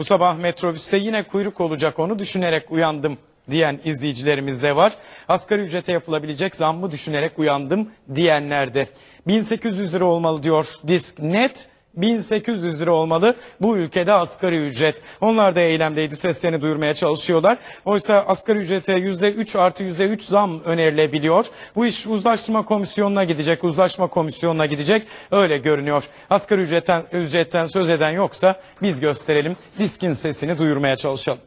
Bu sabah metrobüste yine kuyruk olacak onu düşünerek uyandım diyen izleyicilerimiz de var. Asgari ücrete yapılabilecek zammı düşünerek uyandım diyenler de. 1800 lira olmalı diyor disk net. 1800 lira olmalı bu ülkede asgari ücret. Onlar da eylemdeydi seslerini duyurmaya çalışıyorlar. Oysa asgari ücrete %3 artı %3 zam önerilebiliyor. Bu iş uzlaştırma komisyonuna gidecek, uzlaşma komisyonuna gidecek öyle görünüyor. Asgari ücretten, ücretten söz eden yoksa biz gösterelim diskin sesini duyurmaya çalışalım.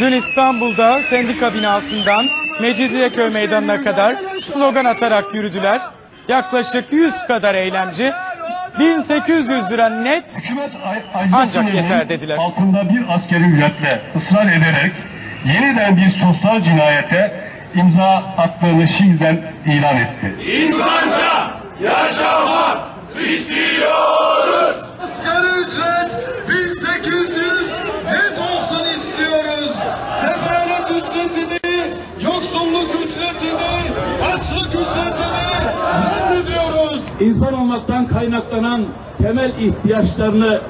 Dün İstanbul'da sendika binasından Mecidiyeköy Meydanı'na kadar slogan atarak yürüdüler. Yaklaşık 100 kadar eylemci 1800 lira net Hükümet Ancak yeter dediler. Altında bir askeri ücretle ısrar ederek yeniden bir sosyal cinayete imza attığını şimdiden ilan etti. Asgari ücret insan olmaktan kaynaklanan temel ihtiyaçlarını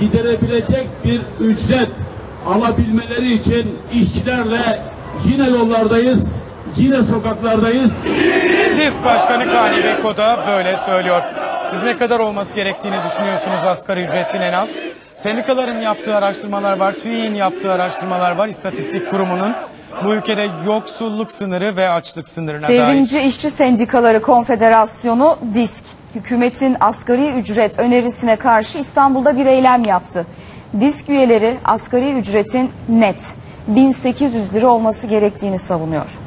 giderebilecek bir ücret alabilmeleri için işçilerle yine yollardayız, yine sokaklardayız. Disk Başkanı Kani Beko da böyle söylüyor. Siz ne kadar olması gerektiğini düşünüyorsunuz asgari ücretin en az? Sendikaların yaptığı araştırmalar var, TÜİ'nin yaptığı araştırmalar var, İstatistik Kurumu'nun. Bu ülkede yoksulluk sınırı ve açlık sınırına dair. Devrimci İşçi Sendikaları Konfederasyonu DİSK, hükümetin asgari ücret önerisine karşı İstanbul'da bir eylem yaptı. DİSK üyeleri asgari ücretin net 1800 lira olması gerektiğini savunuyor.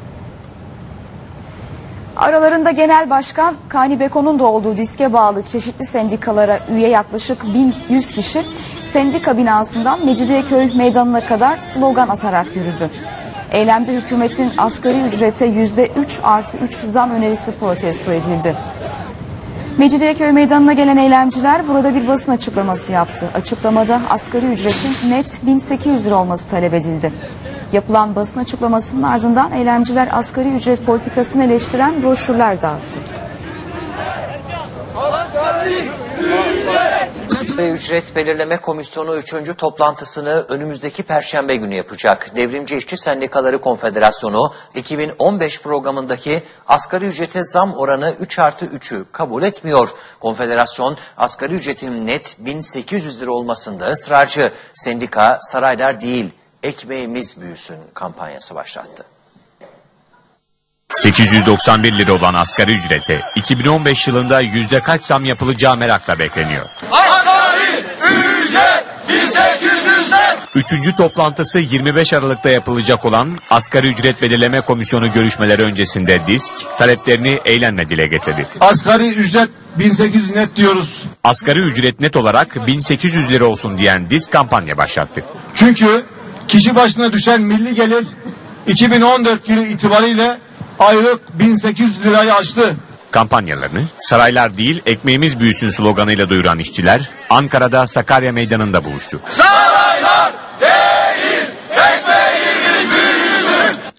Aralarında Genel Başkan Kani Beko'nun da olduğu diske bağlı çeşitli sendikalara üye yaklaşık 1100 kişi sendika binasından Mecidiyeköy meydanına kadar slogan atarak yürüdü. Eylemde hükümetin asgari ücrete %3 artı 3 zam önerisi protesto edildi. Mecidiyeköy meydanına gelen eylemciler burada bir basın açıklaması yaptı. Açıklamada asgari ücretin net 1800 lira olması talep edildi. Yapılan basın açıklamasının ardından eylemciler asgari ücret politikasını eleştiren broşürler dağıttı. Ve Ücret Belirleme Komisyonu 3. toplantısını önümüzdeki Perşembe günü yapacak. Devrimci İşçi Sendikaları Konfederasyonu 2015 programındaki asgari ücrete zam oranı 3 artı 3'ü kabul etmiyor. Konfederasyon asgari ücretin net 1800 lira olmasında ısrarcı. Sendika saraylar değil ekmeğimiz büyüsün kampanyası başlattı. 891 lira olan asgari ücrete 2015 yılında yüzde kaç zam yapılacağı merakla bekleniyor. Üçüncü toplantısı 25 Aralık'ta yapılacak olan Asgari Ücret Belirleme Komisyonu görüşmeleri öncesinde DİSK taleplerini eylemle dile getirdi. Asgari ücret 1800 net diyoruz. Asgari ücret net olarak 1800 lira olsun diyen DİSK kampanya başlattı. Çünkü kişi başına düşen milli gelir 2014 yılı itibariyle aylık 1800 lirayı aştı. Kampanyalarını saraylar değil ekmeğimiz büyüsün sloganıyla duyuran işçiler Ankara'da Sakarya Meydanı'nda buluştu.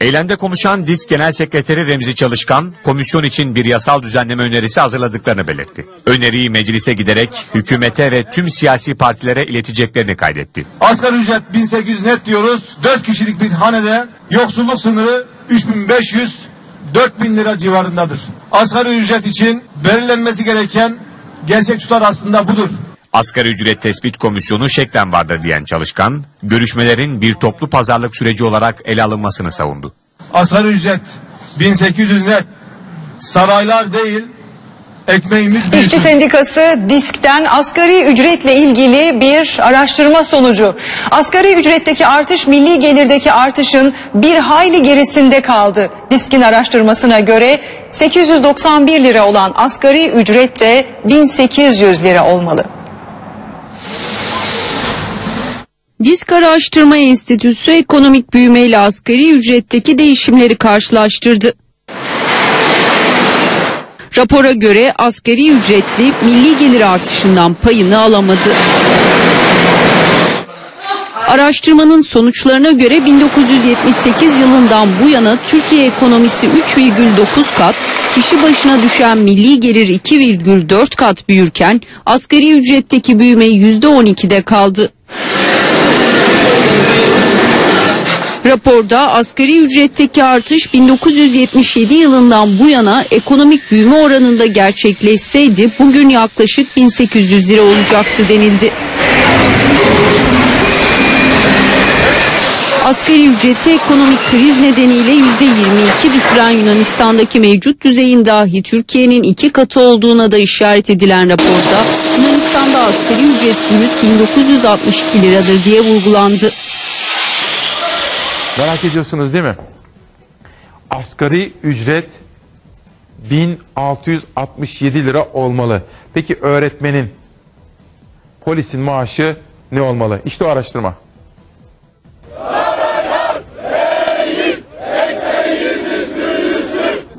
Eylemde konuşan DİSK Genel Sekreteri Remzi Çalışkan, komisyon için bir yasal düzenleme önerisi hazırladıklarını belirtti. Öneriyi meclise giderek hükümete ve tüm siyasi partilere ileteceklerini kaydetti. Asgari ücret 1800 net diyoruz. 4 kişilik bir hanede yoksulluk sınırı 3500 4000 lira civarındadır. Asgari ücret için belirlenmesi gereken gerçek tutar aslında budur. Asgari ücret tespit komisyonu şeklen vardır diyen Çalışkan, görüşmelerin bir toplu pazarlık süreci olarak ele alınmasını savundu. Asgari ücret 1800 net. Saraylar değil ekmeğimiz İşçi büyüsün. Sendikası DİSK'ten asgari ücretle ilgili bir araştırma sonucu. Asgari ücretteki artış milli gelirdeki artışın bir hayli gerisinde kaldı. DİSK'in araştırmasına göre 891 lira olan asgari ücret de 1800 lira olmalı. Disk Araştırma Enstitüsü ekonomik büyümeyle asgari ücretteki değişimleri karşılaştırdı. Rapora göre asgari ücretli milli gelir artışından payını alamadı. Araştırmanın sonuçlarına göre 1978 yılından bu yana Türkiye ekonomisi 3,9 kat, kişi başına düşen milli gelir 2,4 kat büyürken asgari ücretteki büyüme %12'de kaldı. Raporda asgari ücretteki artış 1977 yılından bu yana ekonomik büyüme oranında gerçekleşseydi bugün yaklaşık 1800 lira olacaktı denildi. Asgari ücreti ekonomik kriz nedeniyle %22 düşüren Yunanistan'daki mevcut düzeyin dahi Türkiye'nin iki katı olduğuna da işaret edilen raporda Yunanistan'da asgari ücret brüt 1962 liradır diye vurgulandı. Merak ediyorsunuz değil mi? Asgari ücret 1667 lira olmalı. Peki öğretmenin, polisin maaşı ne olmalı? İşte o araştırma.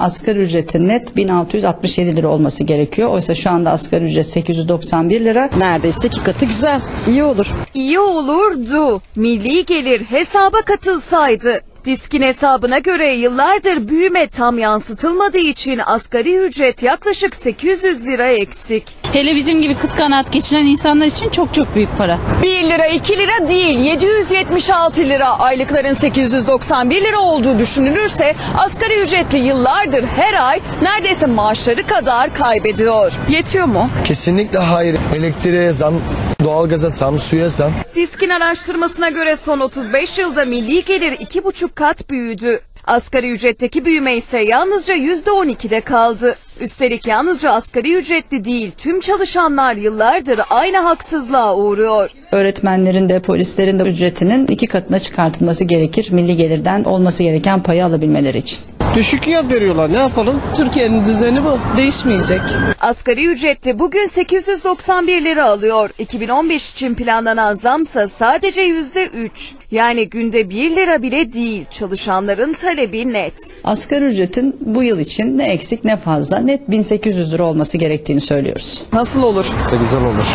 Asgari ücretin net 1667 lira olması gerekiyor. Oysa şu anda asgari ücret 891 lira. Neredeyse iki katı güzel. İyi olur. İyi olurdu. Milli gelir hesaba katılsaydı. Diskin hesabına göre yıllardır büyüme tam yansıtılmadığı için asgari ücret yaklaşık 800 lira eksik. Hele bizim gibi kıt kanaat geçinen insanlar için çok çok büyük para. 1 lira 2 lira değil 776 lira aylıkların 891 lira olduğu düşünülürse asgari ücretli yıllardır her ay neredeyse maaşları kadar kaybediyor. Yetiyor mu? Kesinlikle hayır. Elektriğe zam, doğalgaza zam, suya zam. Diskin araştırmasına göre son 35 yılda milli gelir 2,5 kat büyüdü. Asgari ücretteki büyüme ise yalnızca %12'de kaldı. Üstelik yalnızca asgari ücretli değil tüm çalışanlar yıllardır aynı haksızlığa uğruyor. Öğretmenlerin de polislerin de ücretinin iki katına çıkartılması gerekir. Milli gelirden olması gereken payı alabilmeleri için. Düşük fiyat veriyorlar ne yapalım? Türkiye'nin düzeni bu. Değişmeyecek. Asgari ücretli bugün 891 lira alıyor. 2015 için planlanan zamsa sadece %3. Yani günde 1 lira bile değil. Çalışanların talebi net. Asgari ücretin bu yıl için ne eksik ne fazla net 1800 lira olması gerektiğini söylüyoruz. Nasıl olur? Güzel olur.